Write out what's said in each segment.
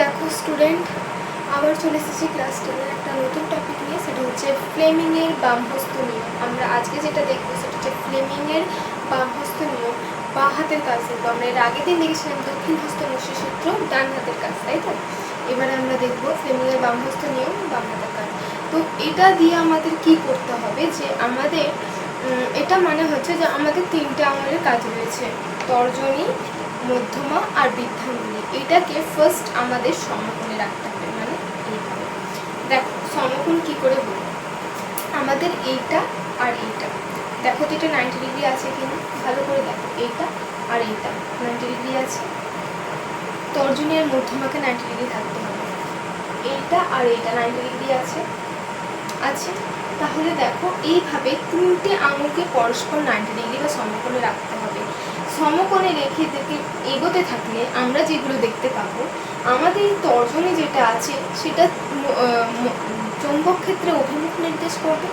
দেখো স্টুডেন্ট আবার চলে এসেছি ক্লাস টেনের একটা নতুন টপিক নিয়ে, সেটা হচ্ছে ফ্লেমিংয়ের বামহস্ত নিয়ম। আমরা আজকে যেটা দেখব, সেটা হচ্ছে ফ্লেমিংয়ের বামহস্ত নিয়ম, বা হাতের কাজ দেখব। আমরা এর আগের দিন দেখেছিলাম দক্ষিণ হস্ত মুষ্টি সূত্র ডান হাতের কাজ, তাই তো? এবারে আমরা দেখব ফ্লেমিংয়ের বামহস্ত নিয়ম, বাম হাতের কাজ। তো এটা দিয়ে আমাদের কি করতে হবে? যে আমাদের এটা মানে হচ্ছে যে আমাদের তিনটে আঙুলের কাজ রয়েছে। তর্জনী মধ্যমা আর বৃদ্ধাঙ্গুলি। এটাকে ফার্স্ট আমাদের সমকোণে রাখতে হবে মানে এইভাবে। দেখো, সমকোণ কি করে বলব আমাদের এইটা আর এইটা। দেখো তো এটা নাইনটি ডিগ্রি আছে কিনা? ভালো করে দেখো, এইটা আর এইটা। নাইনটি ডিগ্রি আছে। তর্জনী আর মধ্যমাকে নাইনটি ডিগ্রি থাকতে হবে। এইটা আর এইটা নাইনটি ডিগ্রি আছে। আছে? তাহলে দেখো, এইভাবে তিনটে আঙুলকে পরস্পর নাইনটি ডিগ্রি বা সমকোণে রাখতে হবে। সমকোণে রেখে দেখে এগোতে থাকলে আমরা যেগুলো দেখতে পাবো, আমাদের তর্জনী যেটা আছে, সেটা চৌম্বক ক্ষেত্রে অভিমুখ নির্দেশ করবে।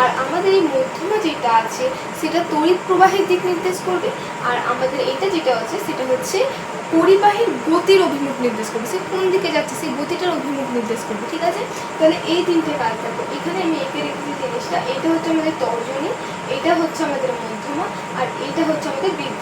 আর আমাদের এই মধ্যমা যেটা আছে, সেটা তড়িৎ প্রবাহের দিক নির্দেশ করবে। আর আমাদের এটা যেটা আছে, সেটা হচ্ছে পরিবাহীর গতির অভিমুখ নির্দেশ করবে। সে কোন দিকে যাচ্ছে, সেই গতিটার অভিমুখ নির্দেশ করবে, ঠিক আছে? তাহলে এই তিনটে কাজ দেখো। এখানে আমি এঁকে রেখেছি জিনিসটা। এটা হচ্ছে আমাদের তর্জনী, এটা হচ্ছে আমাদের মধ্যমা, আর এটা হচ্ছে আমাদের এটা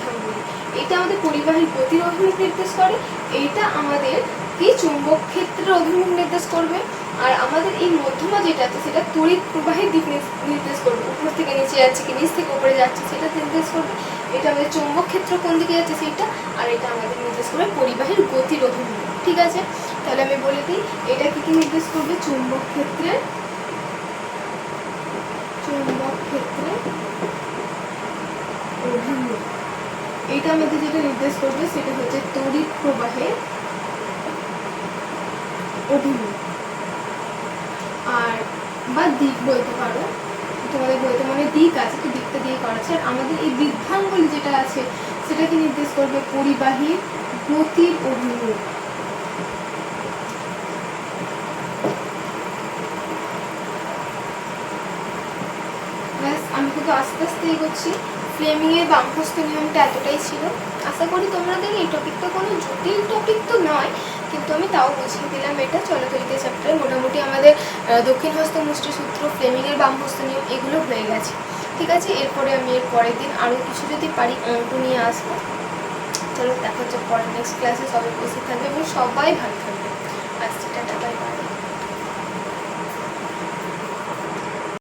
আমাদের পরিবাহীর গতির অভিমুখ নির্দেশ করে, এইটা আমাদের কি চুম্বক ক্ষেত্রের অভিমুখ নির্দেশ করবে, আর আমাদের এই মধ্যমা যেটা আছে সেটা তড়িৎ প্রবাহের দিক নির্দেশ করবে, উপর থেকে নিচে যাচ্ছে কি, নিচ থেকে উপরে যাচ্ছে সেটা নির্দেশ করবে, এটা আমাদের চুম্বক ক্ষেত্র কোন দিকে যাচ্ছে সেটা আর এটা আমাদের নির্দেশ করবে পরিবাহীর গতির অভিমুখ ঠিক আছে? তাহলে আমি বলে দিই, এটা কি কি নির্দেশ করবে? চুম্বক ক্ষেত্রে চুম্বক ক্ষেত্রে অভিমুখ এটা আমাদের যেটা নির্দেশ করবে, সেটা হচ্ছে তড়িৎ প্রবাহের অভিমুখ। আর বা দিক বলতে পারো, তোমাদের বলতে মানে দিক আছে তো দিকটা দিয়ে করা আর আমাদের এই বৃদ্ধাঙ্গুলি যেটা আছে, সেটাকে নির্দেশ করবে পরিবাহীর গতির অভিমুখ। আমি কিন্তু আস্তে আস্তে এগোচ্ছি। ফ্লেমিংয়ের বামহস্ত নিয়মটা এতটাই ছিল? আশা করি তোমাদের এই টপিকটা কোনো জটিল টপিক তো নয়, কিন্তু আমি তাও বুঝিয়ে দিলাম এটা। চলতরিতে চ্যাপ্টারে মোটামুটি আমাদের দক্ষিণ হস্ত মুষ্টি সূত্র ফ্লেমিংয়ের বামহস্ত নিয়ম এগুলো হয়ে গেছে। ঠিক আছে, এরপরে আমি এর পরের দিন আরও কিছু যদি পারি, অঙ্ক নিয়ে আসব। চলো, দেখা হচ্ছে পরের নেক্সট ক্লাসে সবাই বসে থাকবে এবং সবাই ভালো থাকবে। আসছি, টাটা বাই বাই